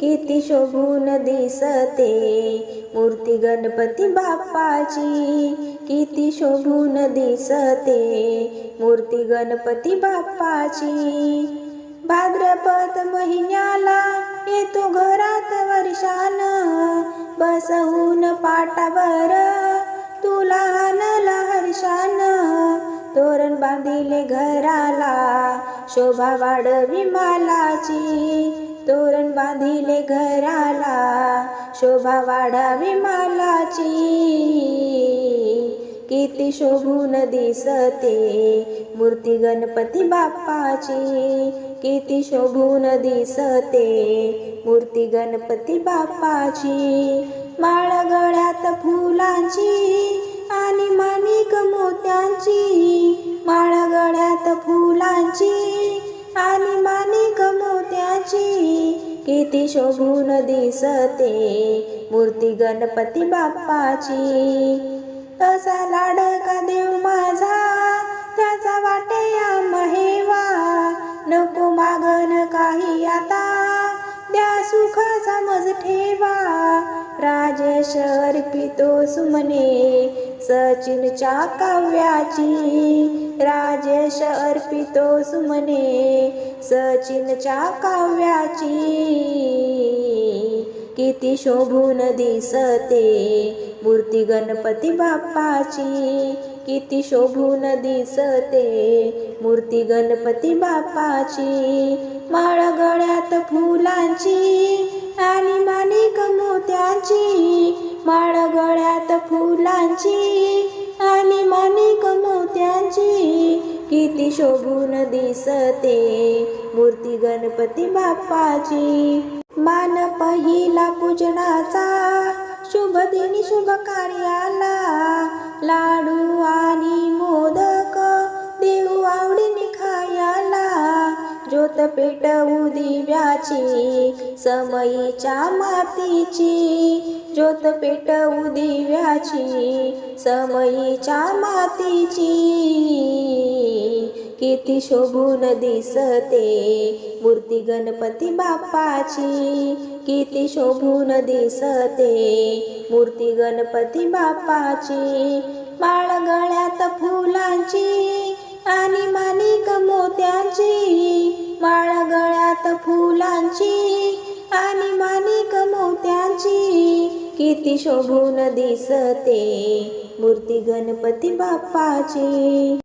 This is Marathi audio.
किती शोभून दिसते. मूर्ती गणपती बाप्पाची किती शोभून दिसते. मूर्ती गणपती बाप्पाची भाद्रपद महिन्याला येतो घरात वर्षान. बसवून पाटावर तुला आणला हर्षान. तोरण बांधिले घराला शोभा वाढवी मालाची. तोरण बांधिले घराला शोभा वाढावी मालाची. किती शोभून दिसते मूर्ती गणपती बाप्पाची. किती शोभून दिसते मूर्ती गणपती बाप्पाची. माळ गळ्यात फुलांची आणि माणिक मोत्यांची. माळ गळ्यात फुलांची आणि माणिक मोत्याची. किती शोभून दिसते. मूर्ती गणपती बाप्पाची. तसा लाडका देव माझा त्याचा वाटे या महेवा. नको मागन काही आता द्या सुखाचा मज ठेवा. राजेश अर्पितो सुमने सचिनच्या काव्याची राजेश अर्पितो सुमने. सचिनच्या काव्याची किती शोभून दिसते. मूर्ती गणपती बाप्पाची किती शोभून दिसते. मूर्ती गणपती बाप्पाची माळ गळ्यात फुलांची आणि माणिक मोत्यांची माळ गळ्यात फुलांची आणि माणिक मोत्यांची. किती शोभून दिसते मूर्ती गणपती बाप्पाची. मान पहिला पूजनाचा शुभ दिनी शुभ कार्याला. लाडू आणि पेटवू दिव्याची समयीच्या मातीची. ज्योत पेटवू दिव्याची समयीच्या मातीची. किती शोभून दिसते मूर्ती गणपती बाप्पाची. किती शोभून दिसते मूर्ती गणपती बाप्पाची. फुलांची आणि माणिक मोत्यांची. किती शोभून दिसते मूर्ती गणपती बाप्पाची.